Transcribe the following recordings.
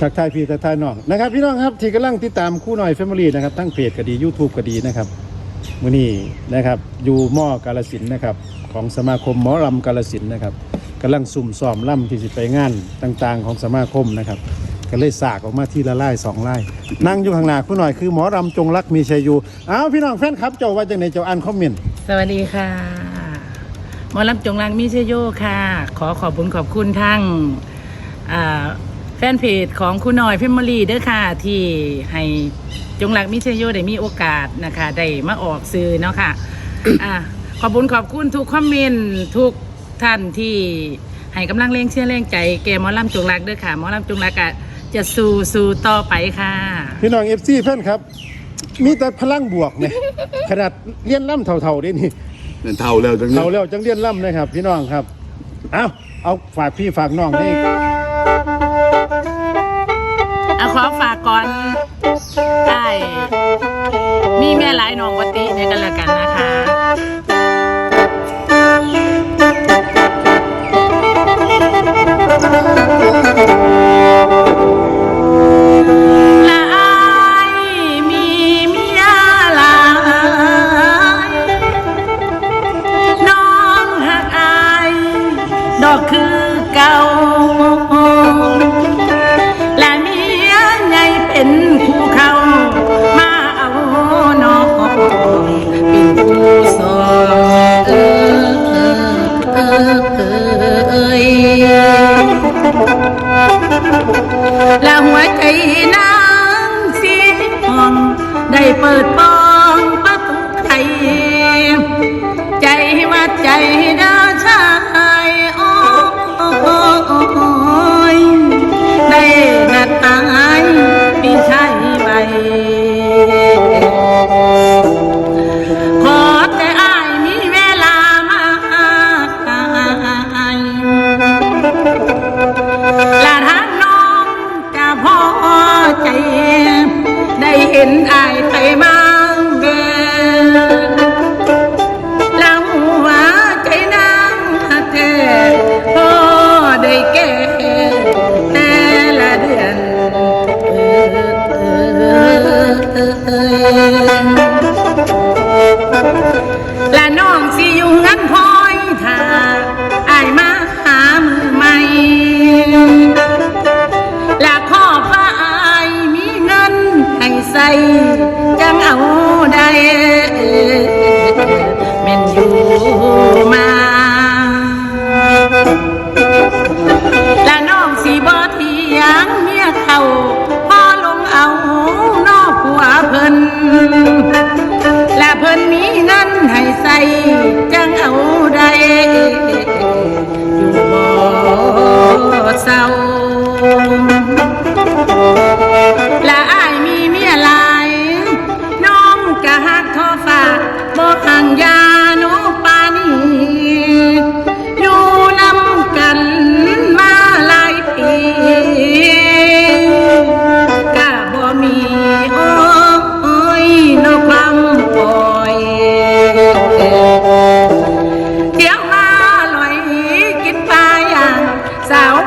ทักทายพี่ทักทายน้องนะครับ พี่น้องครับที่กำลังติดตามคู่หน่อยแฟมิลี่นะครับทั้งเพจก็ดี YouTube ก็ดีนะครับมื้อนี้นะครับอยู่หม้อกาลสินนะครับของสมาคมหมอลำกาลสินนะครับกำลังซุ่มซ้อมล่ำที่สิไปงานต่าง ๆ ของสมาคมนะครับก็เลยสากออกมาที่ละไล่สองไล่นั่งอยู่ข้างหน้าคู่หน่อยคือหมอรำจงรักมีชัยอยู่อ้าวพี่น้องแฟนครับเจ้าว่าจังไหนเจ้าอ่านคอมเมนต์สวัสดีค่ะ หมอลำจงรังมิเชโยค่ะ ขอขอบคุณขอบคุณทั้งอ่า แฟนเพจของคุณหน่อยเฟมอรี่เด้อค่ะ ที่ให้จงรักมิเชโยได้มีโอกาสนะคะ ได้มาออกสื่อเนาะค่ะ อ่าขอบคุณขอบคุณทุกคอมเมนต์ทุกท่านที่ให้กำลังเร่งเชื่อเร่งใจแกหมอลำจงรักเด้อค่ะหมอลำจงรักอะจะสู้สู้ต่อไปค่ะ พี่น้องเอฟซีแฟนครับ มีแต่พลังบวกเนี่ย ขนาดเลี้ยนล่ำเท่าๆเด้นี่นั่นเท่าแล้วจังเขาเร็วจังเลี้ยนล่ำเลยครับ พี่น้องครับ เอาเอาฝากพี่ฝากน้องนี่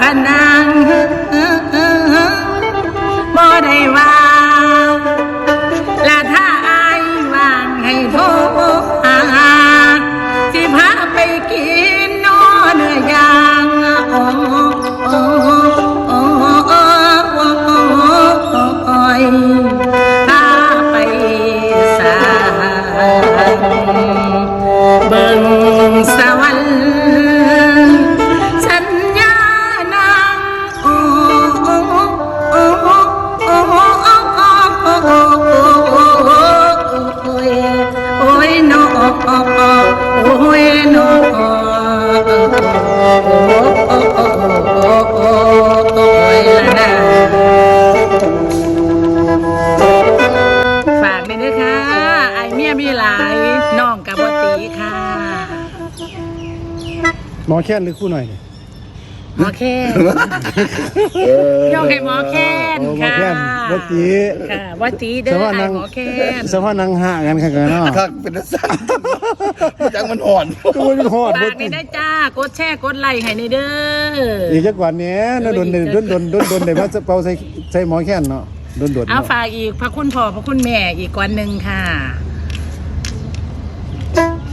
ท่านนะ แค้นหรือคู่หน่อยเนี่ยหมอแค้นยกให้หมอแค้นค่ะวัดตีค่ะวัดตีเด้อไอ้หมอแค้นสภาพนางห่างกันค่ะกันเนาะคักเป็นสัตว์จังมันอ่อนก็มันหอดวัฝากในตีได้จ้ากดแช่กดไลค์ให้ในเด้ออีกจักวันนี้ยน่าโดนโดนโดนโดนในวัด้มเป่าใส่ใส่หมอแค้นเนาะโดนโดนเอาฝากอีกพระคุณพ่อพระคุณแม่อีกวันหนึ่งค่ะ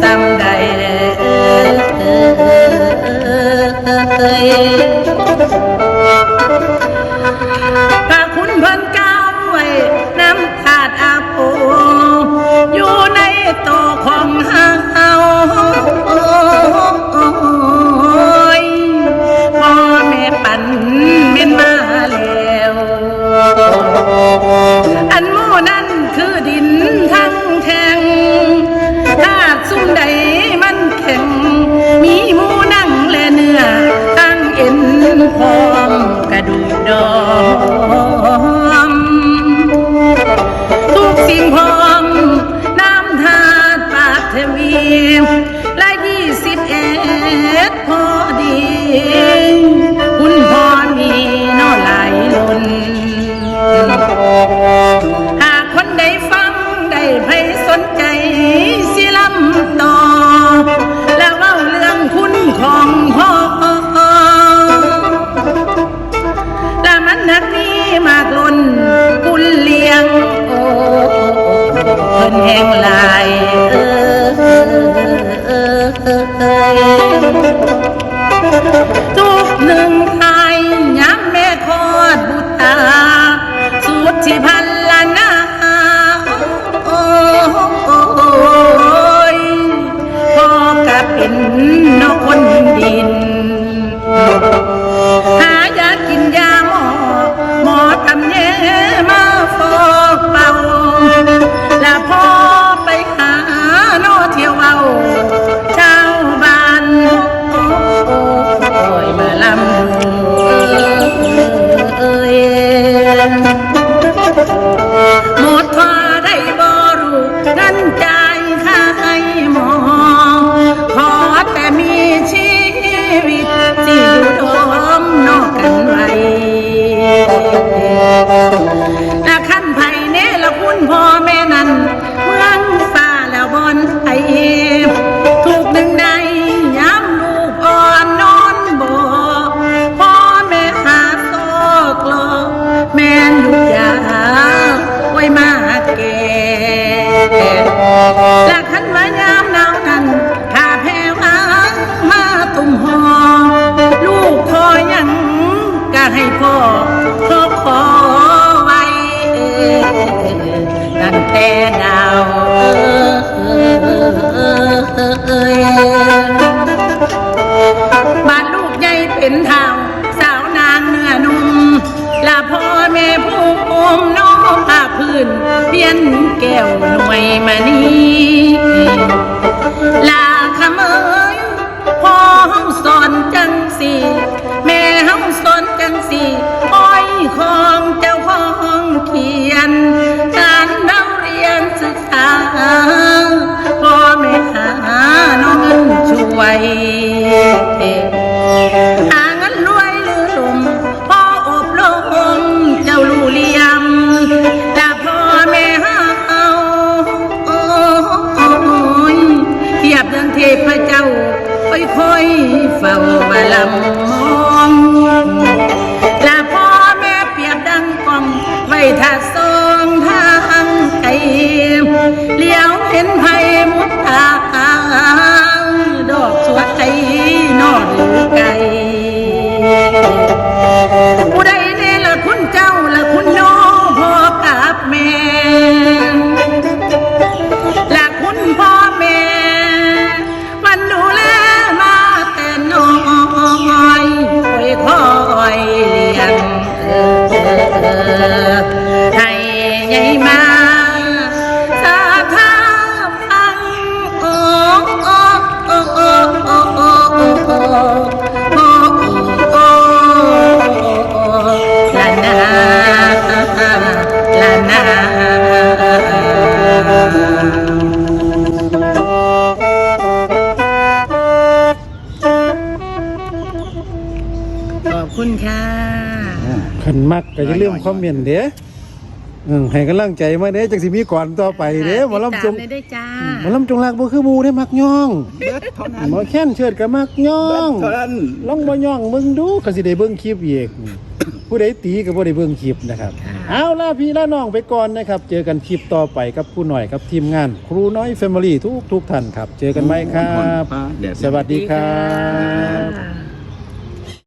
쌈다에레 กระดูกดอง สอนจังสีแม่เฮาสอนจังสี ขอบคุณค่ะขันมักก็จะเรื่องคอมเมนต์เด้อให้กำลังใจมาเด้อจากสิมีก่อนต่อไปเด้อมอลำจงมได้จ้าหมอลำจงรักบ่คือบูได้มักย่องเบิเท่านแค้นเชิดก็มักย่องเท่องบ่ย่องมึงดูก็สิได้เบิ่งคลิปอก ผู้ใดตีก็บ่ได้เบิ่งคลิปนะครับค่ะเอาล่ะพี่ล่ะน้องไปก่อนนะครับ เจอกันคลิปต่อไปกับผู้หน่อยครับทีมงาน ครูน้อยแฟมิลี่ทุกทุกๆท่านครับ เจอกันไหมครับ สวัสดีครับค่ะ